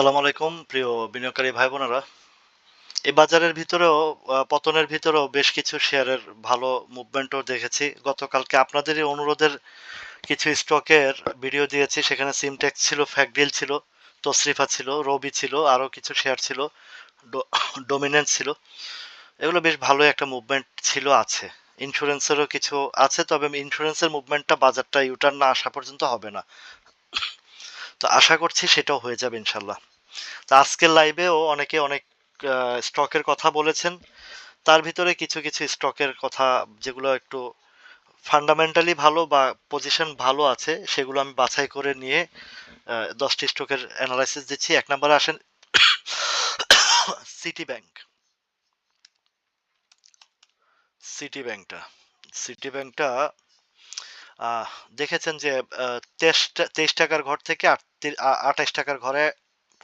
আসসালামু আলাইকুম, প্রিয় বিনিয়োগকারী ভাই বোনেরা এই বাজারের ভিতরেও পতনের ভিতরেও বেশ কিছু শেয়ারের ভালো মুভমেন্টও দেখেছি। গতকালকে আপনাদেরই অনুরোধের কিছু স্টকের ভিডিও দিয়েছি। সেখানে সিমটেক্স ছিল ফ্যাকডিল ছিল তসরিফা ছিল রবি ছিল, আরও কিছু শেয়ার ছিল ডোমিনেন্স ছিল। এগুলো বেশ ভালো একটা মুভমেন্ট ছিল, আছে। ইন্স্যুরেন্সেরও কিছু আছে, তবে ইন্স্যুরেন্সের মুভমেন্টটা বাজারটা ইউটার্ন না আসা পর্যন্ত হবে না। তো আশা করছি সেটাও হয়ে যাবে, ইনশাল্লাহ। তো আজকের লাইভেও অনেকে অনেক স্টকের কথা বলেছেন। তার ভিতরে কিছু কিছু স্টকের কথা যেগুলো একটু ফান্ডামেন্টালি ভালো বা পজিশন ভালো আছে, সেগুলো আমি বাছাই করে নিয়ে দশটি স্টকের অ্যানালাইসিস দিচ্ছি। এক নম্বরে আসেন সিটি ব্যাংক সিটি ব্যাংকটা সিটি ব্যাংকটা দেখেছেন যে তেইশ টাকার ঘর থেকে আঠাইশ টাকার ঘরে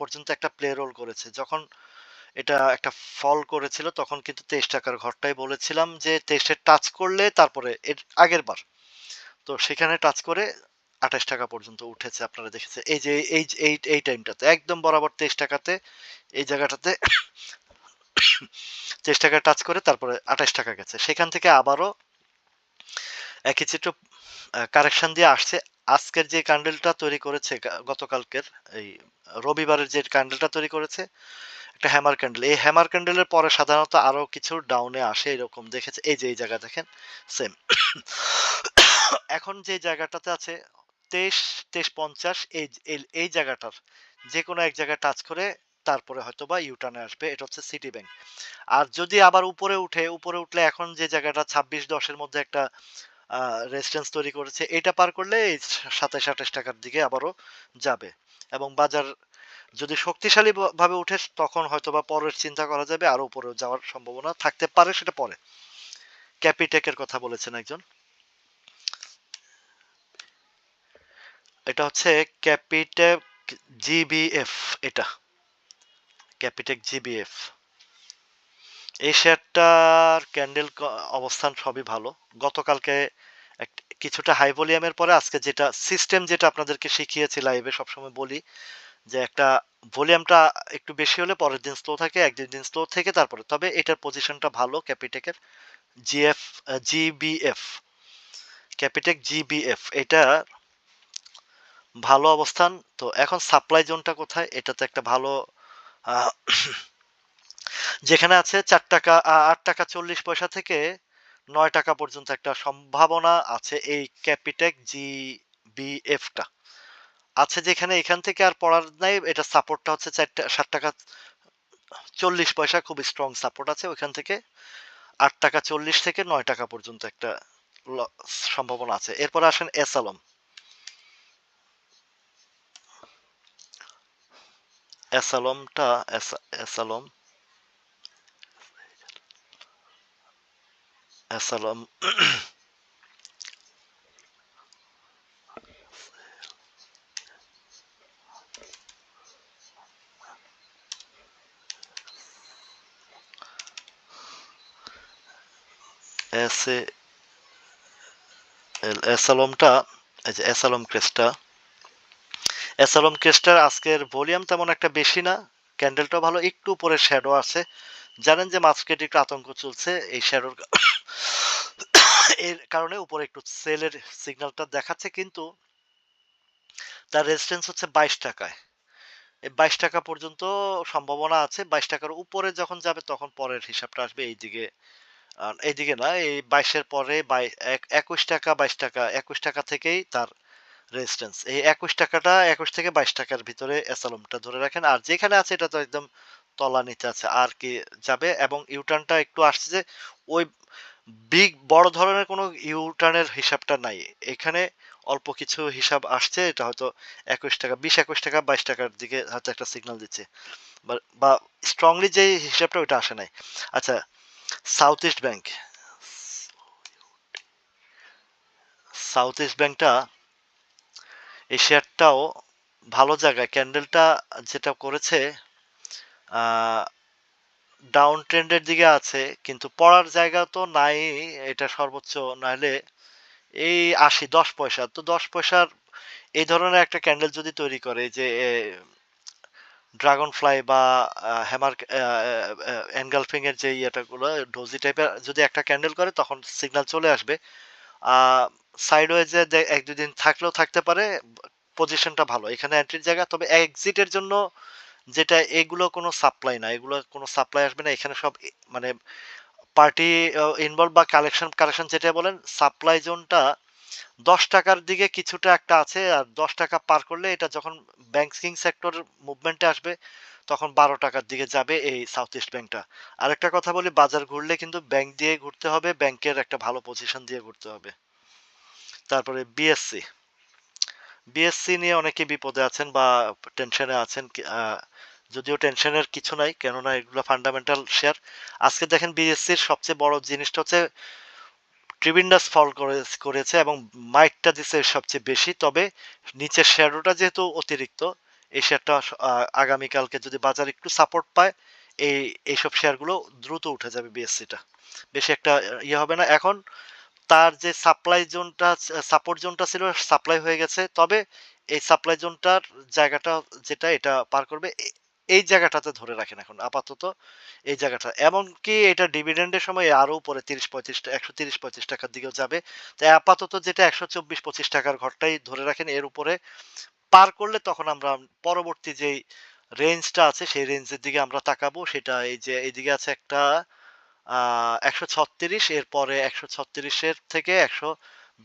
পর্যন্ত একটা প্লে রোল করেছে। যখন এটা একটা ফল করেছিল, তখন কিন্তু তেইশ টাকার ঘরটাই বলেছিলাম যে, তেইশে টাচ করলে তারপরে এর আগের বার। তো সেখানে টাচ করে আঠাশ টাকা পর্যন্ত উঠেছে, আপনারা দেখেছে এই যে, এই এই এই টাইমটাতে একদম বরাবর তেইশ টাকাতে, এই জায়গাটাতে তেইশ টাকা টাচ করে তারপরে আঠাশ টাকা গেছে। সেখান থেকে আবারও একই চিত্র কারেকশন দিয়ে আসছে। আজকের যে ক্যান্ডেলটা তৈরি করেছে গতকালকের, এই রবিবারের যে ক্যান্ডেলটা তৈরি করেছে, একটা হ্যামার ক্যান্ডেল এই হ্যামার ক্যান্ডেলের পরে সাধারণত আরও কিছু ডাউনে আসে এরকম দেখেছে। এই যে, এই জায়গা দেখেন সেম এখন যে জায়গাটাতে আছে, তেইশ তেইশ পঞ্চাশ, এই, এই- এই জায়গাটার যে কোনো এক জায়গায় টাচ করে তারপরে হয়তো বা ইউটার্নে আসবে। এটা হচ্ছে সিটি ব্যাংক আর যদি আবার উপরে উঠে, উপরে উঠলে এখন যে জায়গাটা, ছাব্বিশ, দশের মধ্যে একটা রেজিস্ট্যান্স তৈরি করেছে, এটা পার করলে এই সাতাশ, আঠাশ টাকার দিকে আবারও যাবে। এবং বাজার যদি শক্তিশালী ভাবে উঠে তখন হয়তো বা পরের চিন্তা করা যাবে, আরও উপরে যাওয়ার সম্ভাবনা থাকতে পারে সেটা পরে। ক্যাপিটেকের কথা বলেছেন একজন। এটা হচ্ছে ক্যাপিটেক জিবিএফ এটা। ক্যাপিটেক জিবিএফ এই শেয়ারটার ক্যান্ডেল অবস্থান সবই ভালো। গতকালকে এক- কিছুটা হাই ভলিউমের পরে আজকে যেটা সিস্টেম যেটা আপনাদেরকে শিখিয়েছি লাইভে সবসময় বলি যে একটা ভলিউমটা একটু বেশি হলে পরের দিন স্লো থাকে, একদিন দিন স্লো থেকে তারপরে। তবে এটার পজিশনটা ভালো ক্যাপিটেকের জিএফ জিবিএফ ক্যাপিটেক জিবিএফ এটা ভালো অবস্থান। তো এখন সাপ্লাই জোনটা কোথায়? এটাতে একটা ভালো যেখানে আছে চার টাকা আট টাকা চল্লিশ পয়সা থেকে নয় টাকা পর্যন্ত একটা সম্ভাবনা আছে এই ক্যাপিটেক জিবিএফটা আছে যেখানে এখান থেকে আর পড়ার নাই, এটা সাপোর্টটা হচ্ছে চার টা- সাত টাকা চল্লিশ পয়সা খুব স্ট্রং সাপোর্ট আছে ওইখান থেকে। আট টাকা চল্লিশ থেকে নয় টাকা পর্যন্ত একটা সম্ভাবনা আছে। এরপর আসেন S Alam S এসালম S A এল এসালমটা এই যে এসালম ক্রেস্টার আজকের ভলিউম তেমন একটা বেশি না ক্যান্ডেলটা ভালো, একটু উপরে শ্যাডো আছে। জানেন যে মার্কেটে একটু আতঙ্ক চলছে, এই শ্যাডোর এর কারণে উপরে একটু সেলের সিগন্যালটা দেখাচ্ছে, কিন্তু তার রেজিস্ট্যান্স হচ্ছে বাইশ টাকায়। এই বাইশ টাকা পর্যন্ত সম্ভাবনা আছে, বাইশ টাকার উপরে যখন যাবে তখন পরের হিসাবটা আসবে এইদিকে। আর এইদিকে না, এই বাইশের পরে একুশ টাকা, বাইশ টাকা, একুশ টাকা থেকেই তার রেজিস্ট্যান্স এই একুশ টাকাটা, একুশ থেকে বাইশ টাকার ভিতরে এসালমটা ধরে রাখেন। আর যেখানে আছে এটা তো একদম তলা নিচে আছে, আর কি যাবে এবং ইউটার্নটা একটু আসছে যে ওই বিগ বড় ধরনের কোনো ইউটার্নের হিসাবটা নাই। এখানে অল্প কিছু হিসাব আসছে, এটা হয়তো একুশ টাকা, বিশ, একুশ টাকা, বাইশ টাকার দিকে হয়তো একটা সিগন্যাল দিচ্ছে। বা- স্ট্রংলি যে হিসাবটা ওইটা আসে নাই। আচ্ছা south east bank south east ব্যাংকটা এই শেয়ারটাও ভালো জায়গায় ক্যান্ডেলটা যেটা করেছে ডাউন ট্রেন্ডের দিকে আছে, কিন্তু পড়ার জায়গা তো নাই, এটা সর্বোচ্চ নাহলে এই আশি, দশ পয়সা। তো দশ পয়সার এই ধরনের একটা ক্যান্ডেল যদি তৈরি করে যে ড্রাগন ফ্লাই বা হ্যামার এনগালফিং এর যে ইয়েটাগুলো ডোজি টাইপের যদি একটা ক্যান্ডেল করে, তখন সিগন্যাল চলে আসবে। সাইডওয়েজে এক দুদিন থাকলেও থাকতে পারে পজিশনটা ভালো। এখানে এন্ট্রির জায়গা, তবে এক্সিটের জন্য যেটা এগুলো কোনো সাপ্লাই না, এগুলো কোনো সাপ্লাই আসবে না, এখানে সব মানে পার্টি ইনভলভ বা কালেকশন কালেকশন যেটা বলেন সাপ্লাই জোনটা দশ টাকার দিকে কিছুটা একটা আছে, আর দশ টাকা পার করলে এটা যখন ব্যাংকিং সেক্টর মুভমেন্টে আসবে, তখন বারো টাকার দিকে যাবে এই সাউথ ইস্ট ব্যাংকটা আরেকটা কথা বলি, বাজার ঘুরলে কিন্তু ব্যাংক দিয়ে ঘুরতে হবে ব্যাংকের একটা ভালো পজিশন দিয়ে ঘুরতে হবে। তারপরে বিএসসি বিএসসি নিয়ে অনেকে বিপদে আছেন বা টেনশনে আছেন যদিও টেনশনের কিছু নাই, কেননা এগুলো ফান্ডামেন্টাল শেয়ার আজকে দেখেন বিএসসির সবচেয়ে বড় জিনিসটা হচ্ছে ট্রিবিন্ডাস ফল করেছে এবং মাইকটা দিচ্ছে সবচেয়ে বেশি। তবে নিচের শেয়ারটা যেহেতু অতিরিক্ত, এই শেয়ারটা আগামীকালকে যদি বাজার একটু সাপোর্ট পায়, এই, এইসব শেয়ারগুলো দ্রুত উঠে যাবে বিএসসিটা বেশি একটা ইয়ে হবে না। এখন তার যে সাপ্লাই জোনটা সাপোর্ট জোনটা ছিল সাপ্লাই হয়ে গেছে। তবে এই সাপ্লাই জোনটার জায়গাটা যেটা, এটা পার করবে এই জায়গাটাতে ধরে রাখেন এখন, আপাতত এই জায়গাটা। এমনকি এটা ডিভিডেন্ডের সময় আরও উপরে তিরিশ পঁয়ত্রিশ, একশো তিরিশ পঁয়ত্রিশ টাকার দিকেও যাবে। তাই আপাতত যেটা একশো চব্বিশ পঁচিশ টাকার ঘরটাই ধরে রাখেন, এর উপরে পার করলে তখন আমরা পরবর্তী যেই রেঞ্জটা আছে, সেই রেঞ্জের দিকে আমরা তাকাবো। সেটা এই যে, এইদিকে আছে একটা একশো ছত্রিশ, এরপরে একশো ছত্রিশের থেকে একশো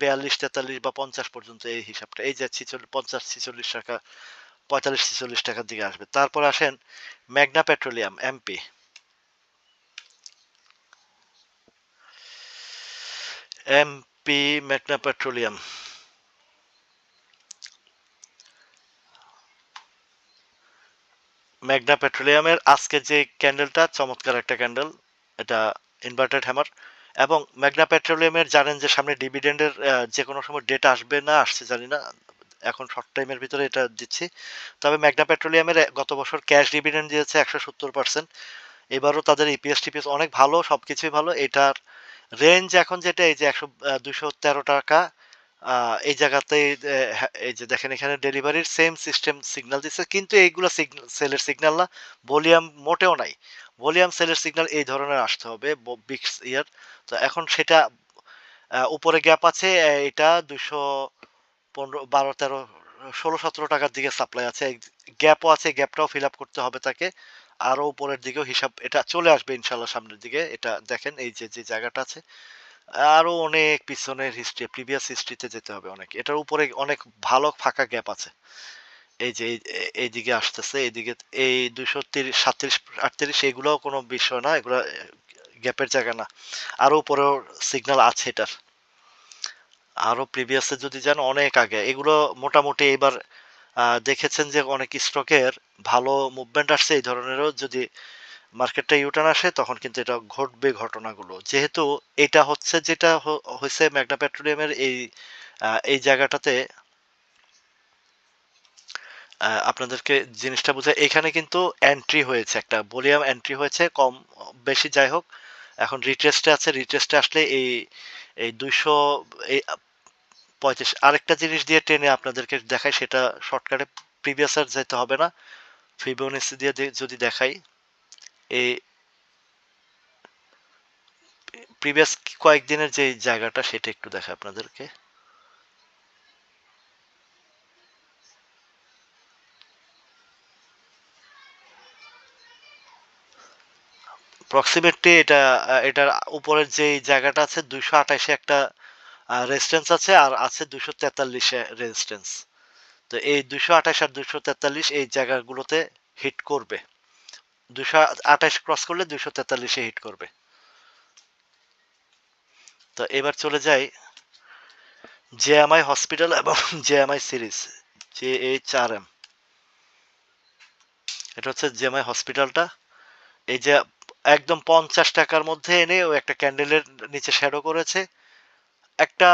বিয়াল্লিশ, তেতাল্লিশ বা পঞ্চাশ পর্যন্ত এই হিসাবটা, এই যে ছিচল্লিশ, পঞ্চাশ, ছিচল্লিশ টাকা, পঁয়তাল্লিশ, ছিচল্লিশ টাকার দিকে আসবে। তারপর আসেন Magna Petroleum MP MP Magna Petroleum. Magna পেট্রোলিয়ামের আজকে যে ক্যান্ডেলটা, চমৎকার একটা ক্যান্ডেল। এটা ইনভার্টেড হ্যামার এবং ম্যাগনা পেট্রোলিয়ামের জানেন যে সামনে ডিভিডেন্ডের যে কোনো সময় ডেটা আসবে না, আসছে জানি না, এখন শর্ট টাইমের ভিতরে এটা দিচ্ছি। তবে ম্যাগনা পেট্রোলিয়ামের গত বছর ক্যাশ ডিভিডেন্ড দিয়েছে একশো সত্তর পার্সেন্ট এবারও তাদের ইপিএস টিপিএস অনেক ভালো সব কিছুই ভালো। এটার রেঞ্জ এখন যেটা, এই যে একশো দুশো তেরো টাকা এই জায়গাতে এই যে দেখেন এখানে ডেলিভারির সেম সিস্টেম সিগনাল দিচ্ছে, কিন্তু এইগুলো সিগনাল সেলের সিগনাল না ভলিউম মোটেও নাই। ভলিউম সেলের সিগন্যাল এই ধরনের আসতে হবে বিক্স ইয়ার তো এখন সেটা উপরে গ্যাপ আছে এটা দুশো পনেরো, বারো, তেরো, ষোলো, সতেরো টাকার দিকে সাপ্লাই আছে গ্যাপও আছে গ্যাপটাও ফিল আপ করতে হবে তাকে, আরও উপরের দিকেও হিসাব, এটা চলে আসবে ইনশাল্লাহ সামনের দিকে, এটা দেখেন এই যে যে জায়গাটা আছে, আরও অনেক পিছনের হিস্ট্রি প্রিভিয়াস হিস্ট্রিতে যেতে হবে অনেক, এটার উপরে অনেক ভালো ফাঁকা গ্যাপ আছে। এই যে এইদিকে আসতেছে এইদিকে এই দুশো তিরিশ, সাতত্রিশ, আটত্রিশ এগুলোও কোনো বিষয় না, এগুলো গ্যাপের জায়গা না। আরও উপরেও সিগন্যাল আছে এটার। আরও প্রিভিয়াসে যদি যান, অনেক আগে। এগুলো মোটামুটি এবার দেখেছেন যে অনেক স্টকের ভালো মুভমেন্ট আসছে এই ধরনেরও। যদি মার্কেটটা ইউটার্ন আসে, তখন কিন্তু এটা ঘটবে ঘটনাগুলো। যেহেতু এটা হচ্ছে যেটা হয়েছে ম্যাগনা পেট্রোলিয়ামের এই এই জায়গাটাতে আপনাদেরকে জিনিসটা বোঝায় এখানে কিন্তু এন্ট্রি হয়েছে একটা ভলিউম এন্ট্রি হয়েছে, কম, বেশি যাই হোক, এখন রিটেস্টে আছে রিটেস্টে আসলে এই এই দুইশো, এই, পঁয়ত্রিশ, আরেকটা জিনিস দিয়ে টেনে আপনাদেরকে দেখাই, সেটা শর্টকাটে প্রিভিয়াস আর যেতে হবে না ফিবোনেসি দিয়ে যদি দেখাই, এই প্রিভিয়াস কয়েকদিনের যে জায়গাটা, সেটা একটু দেখায় আপনাদেরকে। প্রক্সিমেটলি এটা এটার উপরের যে জায়গাটা আছে দুইশো আঠাশে একটা রেজিস্ট্যান্স আছে আর আছে দুশো তেতাল্লিশে রেজিস্ট্যান্স তো এই দুশো আঠাশ আর দুশো তেতাল্লিশ এই জায়গাগুলোতে হিট করবে। দুশো আঠাশ ক্রস করলে দুশো তেতাল্লিশে হিট করবে। তো এবার চলে যাই জেএমআই হসপিটাল এবং JMI series J H R M এটা হচ্ছে জেএমআই হসপিটালটা এই যে একদম পঞ্চাশ টাকার মধ্যে এনে ও একটা ক্যান্ডেলের নিচে শ্যাডো করেছে। একটা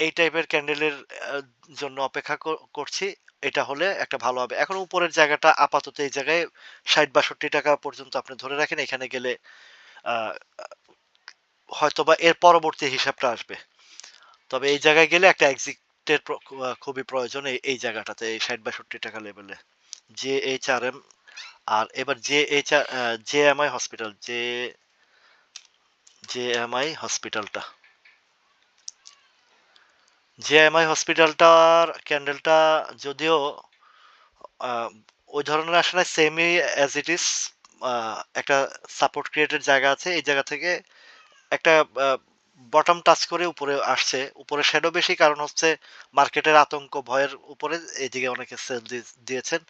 এই টাইপের ক্যান্ডেলের জন্য অপেক্ষা করছি। এটা হলে একটা ভালো হবে। এখন উপরের জায়গাটা আপাতত এই জায়গায় ষাট বাষট্টি টাকা পর্যন্ত আপনি ধরে রাখেন। এখানে গেলে হয়তোবা এর পরবর্তী হিসাবটা আসবে। তবে এই জায়গায় গেলে একটা এক্সিটের খুবই প্রয়োজন এই জায়গাটাতে, এই ষাট বাষট্টি টাকা লেভেলে জে এইচ আর এম আর এবার J H R J M I hospital J J M I হসপিটালটা জে এম আই হসপিটালটার ক্যান্ডেলটা যদিও ওই ধরনের আসলে সেমি অ্যাজ ইট ইজ একটা সাপোর্ট ক্রিয়েটের জায়গা আছে, এই জায়গা থেকে একটা বটম টাচ করে উপরে আসছে। উপরে শ্যাডো বেশি, কারণ হচ্ছে মার্কেটের আতঙ্ক, ভয়ের উপরে এইদিকে অনেকে সেল দিয়েছেন।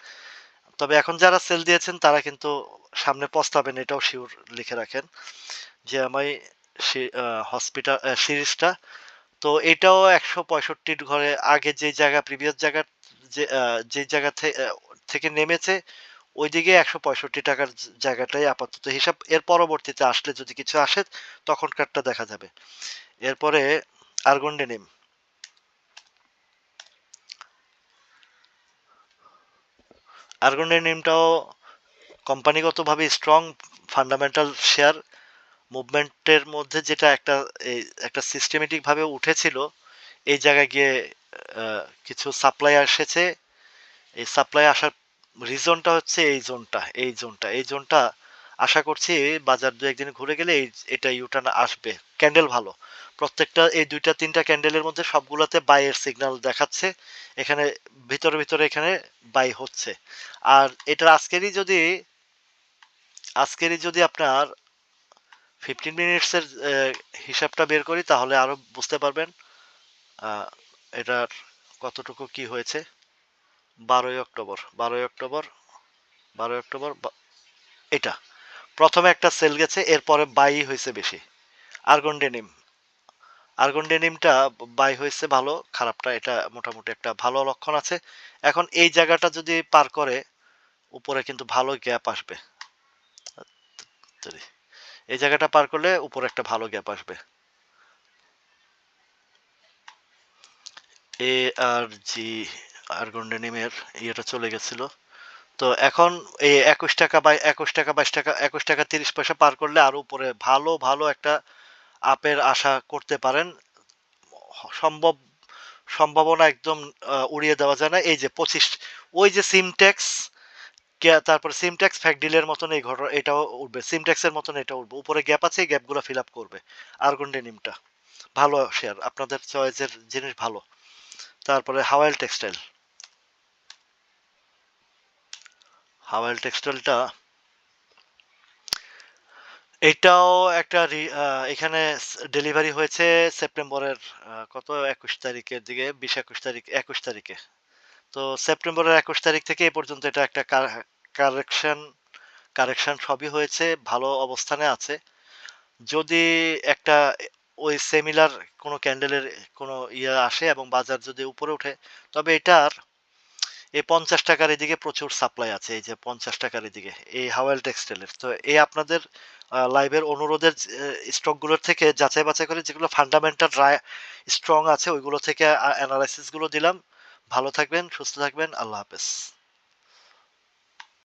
তবে এখন যারা সেল দিয়েছেন, তারা কিন্তু সামনে পস্তাবেন, এটাও শিওর লিখে রাখেন যে আমি হসপিটাল সিরিজটা তো এটাও একশো পঁয়ষট্টির ঘরে আগে যে জায়গা প্রিভিয়াস জায়গা যে জায়গা থেকে নেমেছে, ওইদিকে একশো পঁয়ষট্টি টাকার জায়গাটাই আপাতত হিসাব। এর পরবর্তীতে আসলে যদি কিছু আসে, তখনকারটা দেখা যাবে। এরপরে আর্গন্ডেনিম আর্গন্ডেনিমটাও কোম্পানিগতভাবে স্ট্রং ফান্ডামেন্টাল শেয়ার মুভমেন্টের মধ্যে যেটা একটা একটা সিস্টেমেটিক ভাবে উঠেছিল, এই জায়গায় গিয়ে কিছু সাপ্লাই এসেছে। এই সাপ্লাই আসার রিজনটা হচ্ছে এই জোনটা এই জোনটা এই জোনটা আশা করছি বাজার দু একদিন ঘুরে গেলে এই, এটা ইউটার্ন আসবে। ক্যান্ডেল ভালো। প্রত্যেকটা এই দুইটা, তিনটা ক্যান্ডেলের মধ্যে সবগুলোতে বাইয়ের সিগন্যাল দেখাচ্ছে। এখানে, ভিতরে ভিতরে এখানে বাই হচ্ছে। আর এটার আজকেরই যদি আজকেরই যদি আপনার ফিফটিন মিনিটসের হিসাবটা বের করি, তাহলে আরও বুঝতে পারবেন এটার কতটুকু কি হয়েছে। বারোই অক্টোবর বারোই অক্টোবর বারোই অক্টোবর এটা। প্রথমে একটা সেল গেছে, এরপরে বাই হয়েছে বেশি। আর্গন ডেনিম আর্গন ডেনিমটা বাই হয়েছে ভালো, খারাপটা এটা মোটামুটি একটা ভালো লক্ষণ আছে। এখন এই জায়গাটা যদি পার করে, উপরে কিন্তু ভালো গ্যাপ আসবে। এই জায়গাটা পার করলে উপরে একটা ভালো গ্যাপ আসবে। এ আর জি আর্গন্ডেনিমের ইয়েটা চলে গেছিল। তো এখন এই একুশ টাকা বা একুশ টাকা বাইশ টাকা, একুশ টাকা তিরিশ পয়সা পার করলে আরও উপরে ভালো ভালো একটা আপের আশা করতে পারেন, সম্ভব, সম্ভাবনা একদম উড়িয়ে দেওয়া যায় না। এই যে পঁচিশ, ওই যে সিমটেক্স তারপর সিমটেক্স ফ্যাকডিলের মতন এই ঘটনা, এটাও উঠবে। সিমটেক্সের মতন এটা উঠবে। উপরে গ্যাপ আছে, এই গ্যাপগুলো ফিল আপ করবে। আর্গন্ডেনিমটা ভালো শেয়ার আপনাদের চয়েসের জিনিস ভালো। তারপরে হাওয়াইল টেক্সটাইল হাওয়াইল টেক্সটাইলটা এটাও একটা এখানে ডেলিভারি হয়েছে সেপ্টেম্বরের কত? একুশ তারিখের দিকে, বিশ একুশ তারিখ, একুশ তারিখে। তো সেপ্টেম্বরের একুশ তারিখ থেকে এ পর্যন্ত এটা একটা কারেকশন কারেকশন সবই হয়েছে, ভালো অবস্থানে আছে। যদি একটা ওই সেমিলার কোনো ক্যান্ডেলের কোনো ইয়ে আসে এবং বাজার যদি উপরে ওঠে, তবে এটার এই পঞ্চাশ টাকার এদিকে প্রচুর সাপ্লাই আছে, এই যে পঞ্চাশ টাকার এদিকে, এই হাওয়েল টেক্সটাইলের তো এই আপনাদের লাইভের অনুরোধের স্টকগুলোর থেকে যাচাই বাছাই করে যেগুলো ফান্ডামেন্টাল স্ট্রং আছে, ওইগুলো থেকে অ্যানালাইসিসগুলো দিলাম। ভালো থাকবেন, সুস্থ থাকবেন, আল্লাহ হাফেজ।